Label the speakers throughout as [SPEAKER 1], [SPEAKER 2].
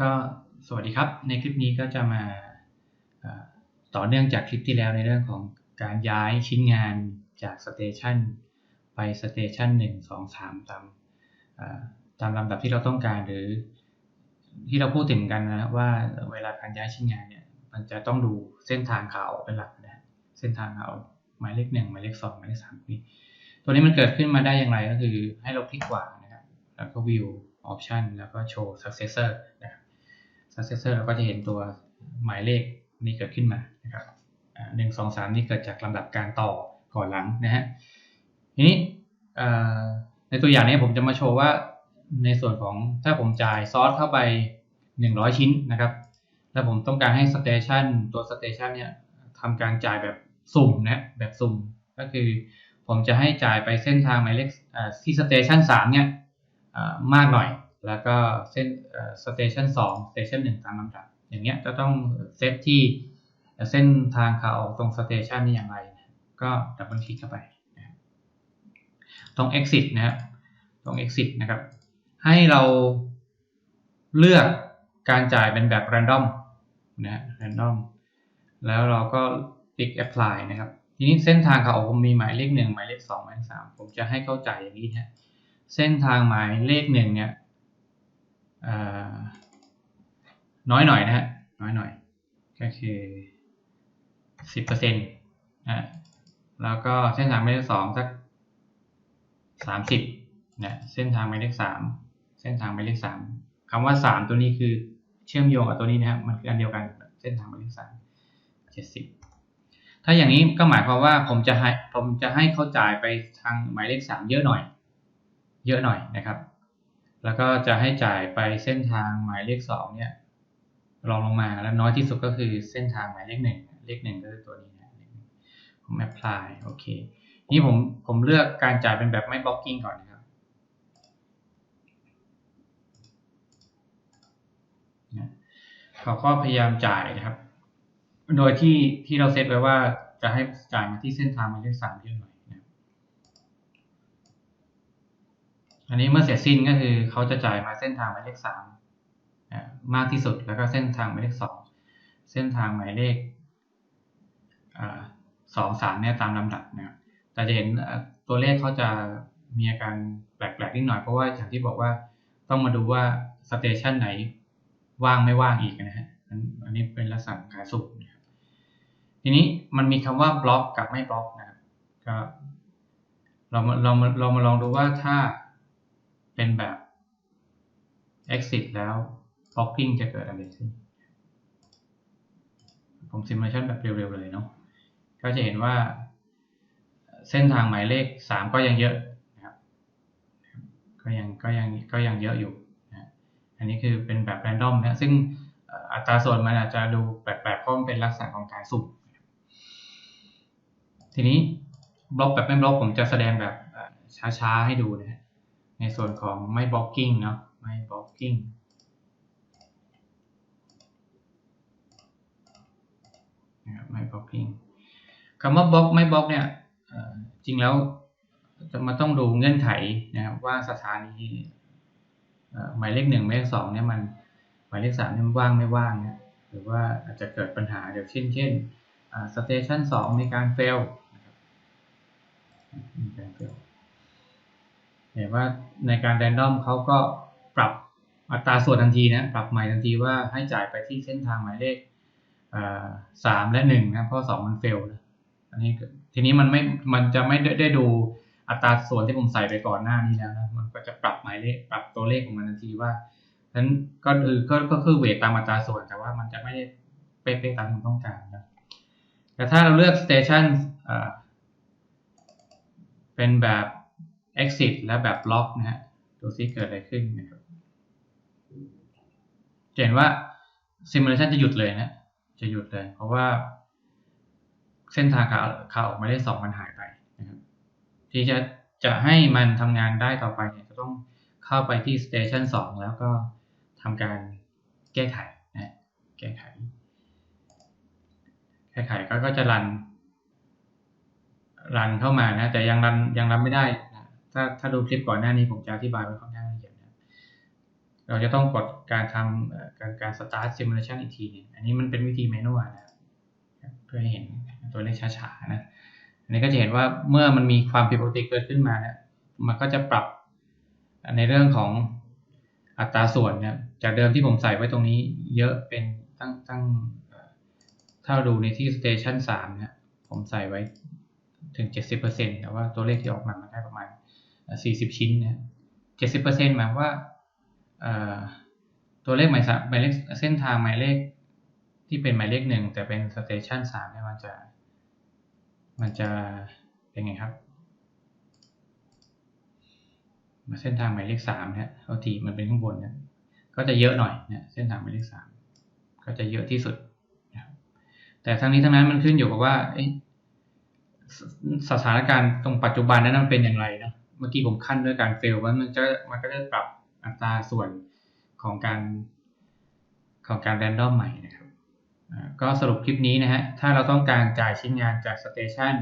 [SPEAKER 1] ก็สวัสดีครับ ในคลิปนี้ก็จะมาต่อเนื่องจากคลิปที่แล้วในเรื่องของการย้ายชิ้นงานจากสเตชันไปสเตชันหนึ่งสองสามตามตามลำดับที่เราต้องการหรือที่เราพูดถึงกันนะว่าเวลาการย้ายชิ้นงานเนี่ยมันจะต้องดูเส้นทางขาออกเป็นหลักนะเส้นทางขาออกหมายเลขหนึ่งหมายเลขสองหมายเลขสามนี่ตัวนี้มันเกิดขึ้นมาได้อย่างไรก็คือให้เราคลิกขวานะครับแล้วก็ view option แล้วก็โชว์ successor นะครับ successor เราก็จะเห็นตัวหมายเลขนี้เกิดขึ้นมานะครับหนึ่งสองสามนี่เกิดจากลำดับการต่อก่อนหลังนะฮะทีนี้ในตัวอย่างนี้ผมจะมาโชว์ว่าในส่วนของถ้าผมจ่ายซอสเข้าไป 100 ชิ้นนะครับ แล้วผมต้องการให้สเตชันตัวสเตชันเนี่ยทำการจ่ายแบบสุ่มนะแบบสุ่ม ก็คือผมจะให้จ่ายไปเส้นทางหมายเลขที่สเตชัน3เนี่ยมากหน่อย แล้วก็เส้นสเตชัน2สเตชัน1ตามลำดับ อย่างเงี้ยจะต้องเซตที่เส้นทางขาออกตรงสเตชันนี่อย่างไร ก็ดับเบิลคลิกเข้าไป ตรง exit นะครับ ตรง exit นะครับ ให้เราเลือกการจ่ายเป็นแบบ random นะ random แล้วเราก็คลิก apply นะครับ ทีนี้เส้นทางขาผมมีหมายเลขหนึ่งหมายเลขสองหมายเลขสามผมจะให้เข้าใจอย่างนี้นะเส้นทางหมายเลขหนึ่งเนี่ย น้อยหน่อยนะฮะน้อยหน่อย ก็คือสิบเปอร์เซ็นต์นะแล้วก็เส้นทางหมายเลขสองสักสามสิบนะเส้นทางหมายเลขสามเส้นทางหมายเลขสามคำว่าสามตัวนี้คือเชื่อมโยงกับตัวนี้นะครับมันคืออันเดียวกันเส้นทางหมายเลขสามเจ็ดสิบถ้าอย่างนี้ก็หมายความว่าผมจะให้ผมจะให้เขาจ่ายไปทางหมายเลขสามเยอะหน่อย เยอะหน่อยนะครับ แล้วก็จะให้จ่ายไปเส้นทางหมายเลขสองเนี่ยรองลงมาแล้วน้อยที่สุดก็คือเส้นทางหมายเลขหนึ่งเลขหนึ่งก็คือตัวนี้นะผม apply โอเคนี่ผมผมเลือกการจ่ายเป็นแบบไม่ blocking ก่อนนะครับเขาก็พยายามจ่ายนะครับ โดยที่ที่เราเซตไว้ว่าจะให้จ่ายมาที่เส้นทางหมายเลขสามเยอะหน่ อันนี้เมื่อเสร็จสิ้นก็คือเขาจะจ่ายมาเส้นทางหมายเลขสามมากที่สุดแล้วก็เส้นทางหมายเลขสองเส้นทางหมายเลขสองสามเนี่ยตามลำดับนะครับแต่จะเห็นตัวเลขเขาจะมีอาการแปลกๆนิดหน่อยเพราะว่าอย่างที่บอกว่าต้องมาดูว่าสเตชันไหนว่างไม่ว่างอีกนะฮะอันนี้เป็นลักษณะการสุ่มนะครับทีนี้มันมีคำว่าบล็อกกับไม่บล็อกนะครับก็เรามาเรามาเรามาลองดูว่าถ้า เป็นแบบ exit แล้ว blocking จะเกิดอะไรขึ้น ผมซิมูเลชันแบบเร็วๆเลยเนาะ ก็จะเห็นว่าเส้นทางหมายเลขสามก็ยังเยอะนะครับ ก็ยังก็ยังก็ยังเยอะอยู่นะอันนี้คือเป็นแบบแรนดอมนะซึ่งอัตราส่วนมันอาจจะดูแปลกๆเพราะมันเป็นลักษณะของการสุ่มทีนี้บล็อกแบบไม่บล็อกผมจะแสดงแบบช้าๆให้ดูนะ ในส่วนของไม่บล็อกกิ้งเนาะไม่บล็อกกิ้งไม่บล็อกกิ้งคำว่าบล็อกไม่บล็อกเนี่ยจริงแล้วจะมาต้องดูเงื่อนไขนะครับว่าสถานีหมายเลขหนึ่งหมายเลขสองเนี่ยมันหมายเลขสามเนี่ยมันว่างไม่ว่างนะหรือว่าอาจจะเกิดปัญหาเดี๋ยวเช่นเช่นสเตชันสองมีการเฟลมีการเฟล เห็นว่าในการแรนดอมเขาก็ปรับอัตราส่วนทันทีนะปรับใหม่ทันทีว่าให้จ่ายไปที่เส้นทางหมายเลขสามและหนึ่งนะเพราะสองมันเฟลนะอันนี้ทีนี้มันไม่มันจะไม่ได้ดูอัตราส่วนที่ผมใส่ไปก่อนหน้านี้แล้วนะมันก็จะปรับหมายเลขปรับตัวเลขของมันทันทีว่าฉะนั้นก็คือก็คือเวทตามอัตราส่วนแต่ว่ามันจะไม่ได้เป๊ะๆตามที่ต้องการนะแต่ถ้าเราเลือก station เป็นแบบ exit และแบบ lock นะฮะดูซิเกิดอะไรขึ้นนะครับเห็นว่า simulation จะหยุดเลยนะ จะหยุดเลย เพราะว่า เส้นทางขาขาออกมาได้สองมันหายไปนะครับที่จะจะให้มันทำงานได้ต่อไปเนี่ยจะต้องเข้าไปที่สเตชันสองแล้วก็ทำการแก้ไขนะแก้ไข แก้ไขก็ก็จะรันรันเข้ามานะ แต่ยังรันยังรันไม่ได้ ถ้าถ้าดูคลิปก่อนหน้านี้ผมจะอธิบายไว้ค่อนข้างละเอียดนะเราจะต้องกดการทำการการ start simulation อีกทีนึงอันนี้มันเป็นวิธีแมนนวลนะเพื่อให้เห็นตัวเลขช้าๆนะอันนี้ก็จะเห็นว่าเมื่อมันมีความผิดปกติเกิดขึ้นมาเนี่ยมันก็จะปรับในเรื่องของอัตราส่วนเนี่ยจากเดิมที่ผมใส่ไว้ตรงนี้เยอะเป็นตั้งตั้งถ้าดูในที่ station สามเนี่ยผมใส่ไว้ถึงเจ็ดสิบเปอร์เซ็นแต่ว่าตัวเลขที่ออกมามันได้ประมาณ สี่สิบชิ้นเนี่ยเจ็ดสิบเปอร์เซ็นหมายว่าตัวเลขหมายหมายเลขเส้นทางหมายเลขที่เป็นหมายเลขหนึ่งแต่เป็นสเตชันสามเนี่ยมันจะมันจะเป็นไงครับ มาเส้นทางหมายเลขสามเนี่ยเอาทีมันเป็นข้างบนเนี่ยก็จะเยอะหน่อยเนี่ยเส้นทางหมายเลขสามก็จะเยอะที่สุดนะแต่ทั้งนี้ทั้งนั้นมันขึ้นอยู่กับว่าสถานการณ์ตรงปัจจุบันนั้นมันเป็นอย่างไรนะ เมื่อกี้ผมขั้นด้วยการเฟลว่ามันจะมันก็จะปรับอัตราส่วนของการของการแรนดอมใหม่นะครับ ก็สรุปคลิปนี้นะฮะ ถ้าเราต้องการจ่ายชิ้นงานจากสเตชัน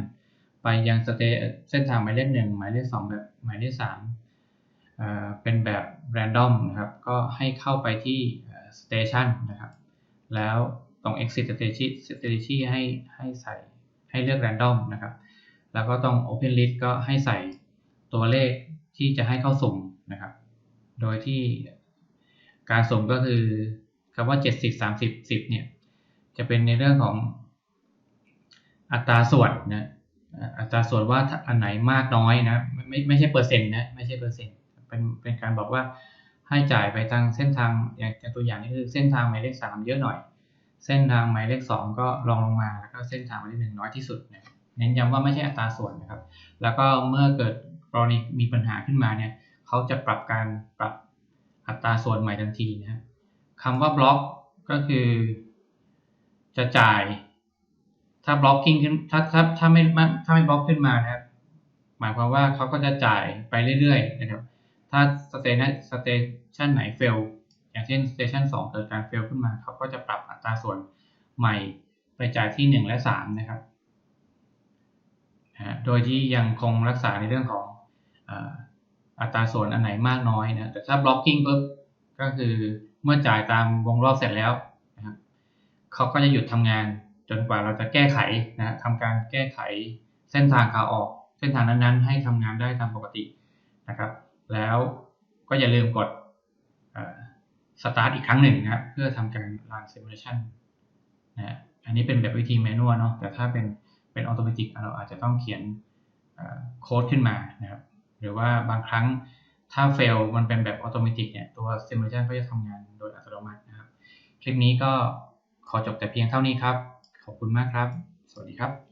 [SPEAKER 1] ไปยังสเตเส้นทางหมายเลขหนึ่งหมายเลขสองแบบหมายเลขสามเป็นแบบแรนดอมนะครับ ก็ให้เข้าไปที่สเตชันนะครับ แล้วตรง exit strategy strategy ให้ให้ใส่ให้เลือก random นะครับ แล้วก็ตรง open list ก็ให้ใส่ ตัวเลขที่จะให้เข้าสุ่มนะครับ โดยที่การสุ่มก็คือคำว่า 70 30 10 เนี่ย จะเป็นในเรื่องของอัตราส่วนนะอัตราส่วนว่าอันไหนมากน้อยนะไม่ไม่ใช่เปอร์เซ็นต์นะไม่ใช่เปอร์เซ็นต์เป็นเป็นการบอกว่าให้จ่ายไปทางเส้นทางอย่างตัวอย่างนี้คือเส้นทางหมายเลขสามเยอะหน่อย เส้นทางหมายเลขสองก็ลองลงมาแล้วก็เส้นทางหมายเลขหนึ่งน้อยที่สุดนะเน้นย้ำว่าไม่ใช่อัตราส่วนนะครับ แล้วก็เมื่อเกิด รณีมีปัญหาขึ้นมาเนี่ยเขาจะปรับการปรับอัตราส่วนใหม่ทันทีนะคำว่าบล็อกก็คือ จะจ่ายถ้าบล็อกกิ้งขึ้นถ้าถ้าถ้าไม่ถ้าไม่บล็อกขึ้นมานะครับ หมายความว่าเขาก็จะจ่ายไปเรื่อยๆนะครับ ถ้าสเตชันสเตชันไหนเฟลอย่างเช่นสเตชันสองเกิดการเฟลขึ้นมาเขาก็จะปรับอัตราส่วนใหม่ไปจ่ายที่หนึ่งและสามนะครับ โดยที่ยังคงรักษาในเรื่องของ อัตราส่วนอันไหนมากน้อยนะแต่ถ้า blocking ปุ๊บก็คือเมื่อจ่ายตามวงรอบเสร็จแล้วนะครับเขาก็จะหยุดทำงาน จนกว่าเราจะแก้ไขนะทำการแก้ไขเส้นทางขาออก เส้นทางนั้นๆ ให้ทำงานได้ตามปกตินะครับ แล้วก็อย่าลืมกดสตาร์ทอีกครั้งหนึ่งนะเพื่อทำการ run simulation นะอันนี้เป็นแบบวิธีแมนนวลเนาะแต่ถ้าเป็นเป็นออโตเมติกเราอาจจะต้องเขียนโค้ดขึ้นมานะครับ หรือว่าบางครั้งถ้าเฟลมันเป็นแบบอัตโนมัติเนี่ยตัว simulation ก็จะทำงานโดยอัตโนมัตินะครับ คลิปนี้ก็ขอจบแต่เพียงเท่านี้ครับ ขอบคุณมากครับ สวัสดีครับ